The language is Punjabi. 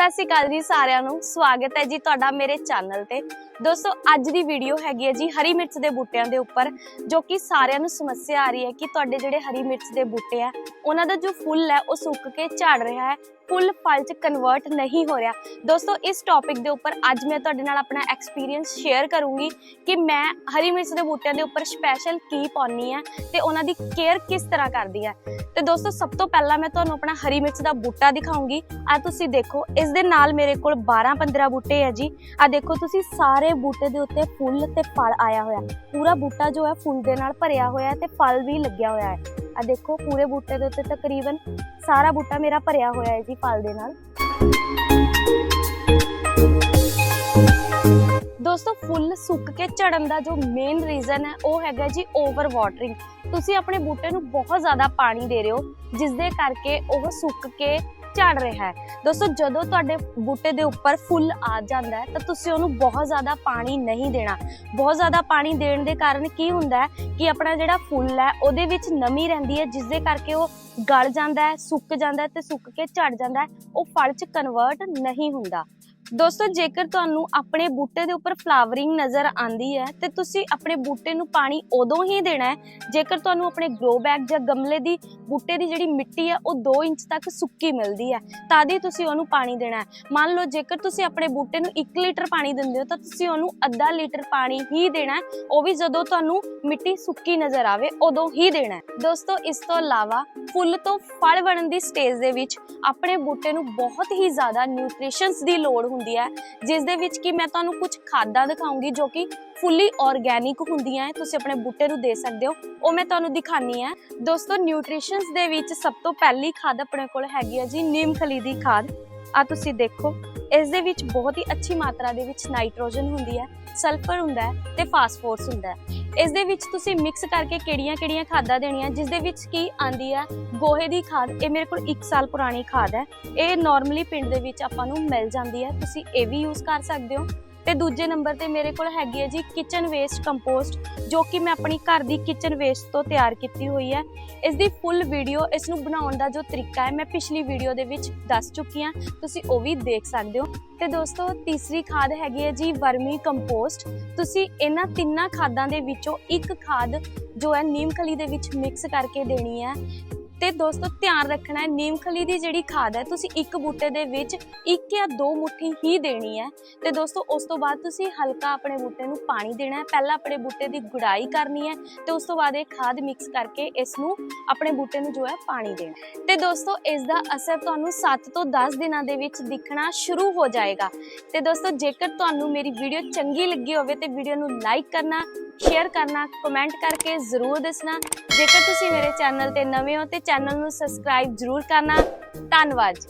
ਸਤਿ ਸ਼੍ਰੀ ਅਕਾਲ ਜੀ ਸਾਰਿਆਂ ਨੂੰ। ਸਵਾਗਤ ਹੈ ਜੀ ਤੁਹਾਡਾ ਮੇਰੇ ਚੈਨਲ ਤੇ। ਦੋਸਤੋ, ਅੱਜ ਦੀ ਵੀਡੀਓ ਹੈਗੀ ਹੈ ਜੀ ਹਰੀ ਮਿਰਚ ਦੇ ਬੂਟਿਆਂ ਦੇ ਉੱਪਰ, ਜੋ ਕਿ ਸਾਰਿਆਂ ਨੂੰ ਸਮੱਸਿਆ ਆ ਰਹੀ ਹੈ ਕਿ ਤੁਹਾਡੇ ਜਿਹੜੇ ਹਰੀ ਮਿਰਚ ਦੇ ਬੂਟੇ ਆ, ਉਹਨਾਂ ਦਾ ਜੋ ਫੁੱਲ ਹੈ, ਉਹ ਸੁੱਕ ਕੇ ਝੜ ਰਿਹਾ ਹੈ। ਫੁੱਲ ਫਲ ਚ ਕਨਵਰਟ ਨਹੀਂ ਹੋ ਰਿਹਾ। ਦੋਸਤੋ, ਇਸ ਟੌਪਿਕ ਦੇ ਉੱਪਰ ਅੱਜ ਮੈਂ ਤੁਹਾਡੇ ਨਾਲ ਆਪਣਾ ਐਕਸਪੀਰੀਅੰਸ ਸ਼ੇਅਰ ਕਰੂੰਗੀ ਕਿ ਮੈਂ ਹਰੀ ਮਿਰਚ ਦੇ ਬੂਟਿਆਂ ਦੇ ਉੱਪਰ ਸਪੈਸ਼ਲ ਕੀ ਪਾਉਣੀ ਹੈ ਤੇ ਉਹਨਾਂ ਦੀ ਕੇਅਰ ਕਿਸ ਤਰ੍ਹਾਂ ਕਰਦੀ ਹੈ। ਤੇ ਦੋਸਤੋ, ਸਭ ਤੋਂ ਪਹਿਲਾਂ ਮੈਂ ਤੁਹਾਨੂੰ ਆਪਣਾ ਹਰੀ ਮਿਰਚ ਦਾ ਬੂਟਾ ਦਿਖਾਉਂਗੀ। ਆ ਤੁਸੀਂ ਦੇਖੋ, ਇਸ ਦੇ ਨਾਲ ਮੇਰੇ ਕੋਲ 12-15 ਬੂਟੇ ਹੈ ਜੀ। ਆ ਦੇਖੋ, ਤੁਸੀਂ ਸਾਰੇ ਬੂਟੇ ਦੇ ਉੱਤੇ ਫੁੱਲ ਤੇ ਫਲ ਆਇਆ ਹੋਇਆ। ਪੂਰਾ ਬੂਟਾ ਜੋ ਹੈ ਫੁੱਲ ਦੇ ਨਾਲ ਭਰਿਆ ਹੋਇਆ ਤੇ ਫਲ ਵੀ ਲੱਗਿਆ ਹੋਇਆ ਹੈ। ਆ ਦੇਖੋ, ਪੂਰੇ ਬੂਟੇ ਦੇ ਉੱਤੇ ਤਕਰੀਬਨ ਸਾਰਾ ਬੂਟਾ ਮੇਰਾ ਭਰਿਆ ਹੋਇਆ ਹੈ ਜੀ ਫਲ ਦੇ ਨਾਲ। ਦੋਸਤੋ, ਫੁੱਲ ਸੁੱਕ ਕੇ ਝੜਨ ਦਾ ਜੋ ਮੇਨ ਰੀਜ਼ਨ ਹੈ, ਉਹ ਹੈਗਾ ਜੀ ਓਵਰ ਵਾਟਰਿੰਗ ਤੁਸੀਂ ਆਪਣੇ ਬੂਟੇ ਨੂੰ ਬਹੁਤ ਜ਼ਿਆਦਾ ਪਾਣੀ ਦੇ ਰਹੇ ਹੋ ਜਿਸ ਦੇ ਕਰਕੇ ਉਹ ਸੁੱਕ ਕੇ ਝੜ ਰਿਹਾ ਹੈ। ਦੋਸਤੋ, ਜਦੋਂ ਤੁਹਾਡੇ ਬੂਟੇ ਦੇ ਉੱਪਰ ਫੁੱਲ ਆ ਜਾਂਦਾ ਹੈ, ਤਾਂ ਤੁਸੀਂ ਉਹਨੂੰ ਬਹੁਤ ਜ਼ਿਆਦਾ ਪਾਣੀ ਨਹੀਂ ਦੇਣਾ। ਬਹੁਤ ਜ਼ਿਆਦਾ ਪਾਣੀ ਦੇਣ ਦੇ ਕਾਰਨ ਕੀ ਹੁੰਦਾ ਹੈ ਕਿ ਆਪਣਾ ਜਿਹੜਾ ਫੁੱਲ ਹੈ, ਉਹਦੇ ਵਿੱਚ ਨਮੀ ਰਹਿੰਦੀ ਹੈ ਜਿਸ ਦੇ ਕਰਕੇ ਉਹ ਗਲ ਜਾਂਦਾ ਹੈ, ਸੁੱਕ ਜਾਂਦਾ ਹੈ ਤੇ ਸੁੱਕ ਕੇ ਝੜ ਜਾਂਦਾ ਹੈ। ਉਹ ਫਲ 'ਚ ਕਨਵਰਟ ਨਹੀਂ ਹੁੰਦਾ। ਦੋਸਤੋ, ਜੇਕਰ ਤੁਹਾਨੂੰ ਆਪਣੇ ਬੂਟੇ ਦੇ ਉੱਪਰ ਫਲਾਵਰਿੰਗ ਨਜ਼ਰ ਆਂਦੀ ਹੈ, ਤੇ ਤੁਸੀਂ ਆਪਣੇ ਬੂਟੇ ਨੂੰ ਪਾਣੀ ਉਦੋਂ ਹੀ ਦੇਣਾ ਹੈ, ਜੇਕਰ ਤੁਹਾਨੂੰ ਆਪਣੇ ਗਰੋ ਬੈਗ ਜਾਂ ਗਮਲੇ ਦੀ, ਬੂਟੇ ਦੀ ਜਿਹੜੀ ਮਿੱਟੀ ਹੈ, ਉਹ 2 ਇੰਚ ਤੱਕ ਸੁੱਕੀ ਮਿਲਦੀ ਹੈ ਤਦ ਹੀ ਤੁਸੀਂ ਉਹਨੂੰ ਪਾਣੀ ਦੇਣਾ ਹੈ। ਮੰਨ ਲਓ ਜੇਕਰ ਤੁਸੀਂ ਆਪਣੇ ਬੂਟੇ ਨੂੰ 1 ਲੀਟਰ ਪਾਣੀ ਦਿੰਦੇ ਹੋ, ਤਾਂ ਤੁਸੀਂ ਉਹਨੂੰ ਅੱਧਾ ਲੀਟਰ ਪਾਣੀ ਹੀ ਦੇਣਾ ਹੈ। ਉਹ ਵੀ ਜਦੋਂ ਤੁਹਾਨੂੰ ਮਿੱਟੀ ਸੁੱਕੀ ਨਜ਼ਰ ਆਵੇ, ਉਦੋਂ ਹੀ ਦੇਣਾ ਹੈ। ਦੋਸਤੋ, ਇਸ ਤੋਂ ਇਲਾਵਾ ਫੁੱਲ ਤੋਂ ਫਲ ਬਣਨ ਦੀ ਸਟੇਜ ਦੇ ਵਿੱਚ ਆਪਣੇ ਬੂਟੇ ਨੂੰ ਬਹੁਤ ਹੀ ਜ਼ਿਆਦਾ ਨਿਊਟ੍ਰੀਸ਼ਨਸ ਦੀ ਲੋੜ ਹੁੰਦੀ ਹੈ। ਜਿਸ ਦੇ ਵਿੱਚ ਕਿ ਮੈਂ ਤੁਹਾਨੂੰ ਕੁਝ ਖਾਦਾਂ ਦਿਖਾਉਂਗੀ ਜੋ ਕਿ ਫੁੱਲੀ ਆਰਗੈਨਿਕ ਹੁੰਦੀਆਂ ਹੈ, ਤੁਸੀਂ ਆਪਣੇ ਬੂਟੇ ਨੂੰ ਦੇ ਸਕਦੇ ਹੋ। ਉਹ ਮੈਂ ਤੁਹਾਨੂੰ ਦਿਖਾਨੀ ਹੈ। ਦੋਸਤੋ, ਨਿਊਟ੍ਰੀਸ਼ਨਸ ਦੇ ਵਿੱਚ ਸਭ ਤੋਂ ਪਹਿਲੀ ਖਾਦ ਆਪਣੇ ਕੋਲ ਹੈਗੀ ਹੈ ਜੀ, ਨੀਮ ਖਲੀ ਦੀ ਖਾਦ। ਆ ਤੁਸੀਂ ਦੇਖੋ, ਇਸ ਦੇ ਵਿੱਚ ਬਹੁਤ ਹੀ ਅੱਛੀ ਮਾਤਰਾ ਦੇ ਵਿੱਚ ਨਾਈਟ੍ਰੋਜਨ ਹੁੰਦੀ ਹੈ, ਸਲਫਰ ਹੁੰਦਾ ਹੈ ਤੇ ਫਾਸਫੋਰਸ ਹੁੰਦਾ ਹੈ। ਇਸ ਦੇ ਵਿੱਚ ਤੁਸੀਂ ਮਿਕਸ ਕਰਕੇ ਕਿਹੜੀਆਂ-ਕਿਹੜੀਆਂ ਖਾਦਾਂ ਦੇਣੀਆਂ, ਜਿਸ ਦੇ ਵਿੱਚ ਕੀ ਆਂਦੀ ਹੈ, ਗੋਹੇ ਦੀ ਖਾਦ, ਇਹ ਮੇਰੇ ਕੋਲ 1 ਸਾਲ ਪੁਰਾਣੀ ਖਾਦ ਹੈ। ਇਹ ਨਾਰਮਲੀ ਪਿੰਡ ਦੇ ਵਿੱਚ ਆਪਾਂ ਨੂੰ ਮਿਲ ਜਾਂਦੀ ਹੈ, ਤੁਸੀਂ ਇਹ ਵੀ ਯੂਜ਼ ਕਰ ਸਕਦੇ ਹੋ। ਤੇ ਦੂਜੇ ਨੰਬਰ ਤੇ ਮੇਰੇ ਕੋਲ ਹੈਗੀ ਹੈ ਜੀ ਕਿਚਨ ਵੇਸਟ ਕੰਪੋਸਟ ਜੋ ਕਿ ਮੈਂ ਆਪਣੀ ਘਰ ਦੀ ਕਿਚਨ ਵੇਸਟ ਤੋਂ ਤਿਆਰ ਕੀਤੀ ਹੋਈ ਹੈ। ਇਸ ਦੀ ਫੁੱਲ ਵੀਡੀਓ ਇਸ ਨੂੰ ਬਣਾਉਣ ਦਾ ਜੋ ਤਰੀਕਾ ਹੈ, ਮੈਂ ਪਿਛਲੀ ਵੀਡੀਓ ਦੇ ਵਿੱਚ ਦੱਸ ਚੁੱਕੀ ਹਾਂ। ਤੁਸੀਂ ਉਹ ਵੀ ਦੇਖ ਸਕਦੇ ਹੋ। ਤੇ ਦੋਸਤੋ, ਤੀਸਰੀ ਖਾਦ ਹੈਗੀ ਹੈ ਜੀ ਵਰਮੀ ਕੰਪੋਸਟ ਤੁਸੀਂ ਇਹਨਾਂ ਤਿੰਨਾਂ ਖਾਦਾਂ ਦੇ ਵਿੱਚੋਂ ਇੱਕ ਖਾਦ ਜੋ ਹੈ ਨੀਮ ਖਲੀ ਦੇ ਵਿੱਚ ਮਿਕਸ ਕਰਕੇ ਦੇਣੀ ਹੈ। ਤੇ ਦੋਸਤੋ, ਧਿਆਨ ਰੱਖਣਾ ਹੈ, ਨੀਮ ਦੀ ਜਿਹੜੀ ਖਾਦ ਹੈ, ਤੁਸੀਂ ਇੱਕ ਬੂਟੇ ਦੇ ਵਿੱਚ ਇੱਕ ਜਾਂ ਦੋ ਮੁੱਠੀ ਹੀ ਦੇਣੀ ਹੈ। ਤੇ ਦੋਸਤੋ, ਉਸ ਤੋਂ ਬਾਅਦ ਤੁਸੀਂ ਹਲਕਾ ਆਪਣੇ ਬੂਟੇ ਨੂੰ ਪਾਣੀ ਦੇਣਾ ਹੈ। ਪਹਿਲਾਂ ਆਪਣੇ ਬੂਟੇ ਦੀ ਗੁਡਾਈ ਕਰਨੀ ਹੈ ਤੇ ਉਸ ਤੋਂ ਬਾਅਦ ਇਹ ਖਾਦ ਮਿਕਸ ਕਰਕੇ ਇਸ ਨੂੰ ਆਪਣੇ ਬੂਟੇ ਨੂੰ ਜੋ ਹੈ ਪਾਣੀ ਦੇਣਾ ਹੈ। ਤੇ ਦੋਸਤੋ, ਇਸ ਦਾ ਅਸਰ ਤੁਹਾਨੂੰ 7 ਤੋਂ 10 ਦਿਨਾਂ ਦੇ ਵਿੱਚ ਦਿਖਣਾ ਸ਼ੁਰੂ ਹੋ ਜਾਏਗਾ। ਤੇ ਦੋਸਤੋ, ਜੇਕਰ ਤੁਹਾਨੂੰ ਮੇਰੀ ਵੀਡੀਓ ਚੰਗੀ ਲੱਗੀ ਹੋਵੇ ਤੇ ਵੀਡੀਓ ਨੂੰ ਲਾਈਕ ਕਰਨਾ ਸ਼ੇਅਰ ਕਰਨਾ ਕਮੈਂਟ ਕਰਕੇ ਜ਼ਰੂਰ ਦੱਸਣਾ। ਜੇਕਰ ਤੁਸੀਂ ਮੇਰੇ ਚੈਨਲ ਤੇ ਨਵੇਂ ਹੋ ਤੇ ਚੈਨਲ ਨੂੰ ਸਬਸਕ੍ਰਾਈਬ ਜ਼ਰੂਰ ਕਰਨਾ। ਧੰਨਵਾਦ ਜੀ।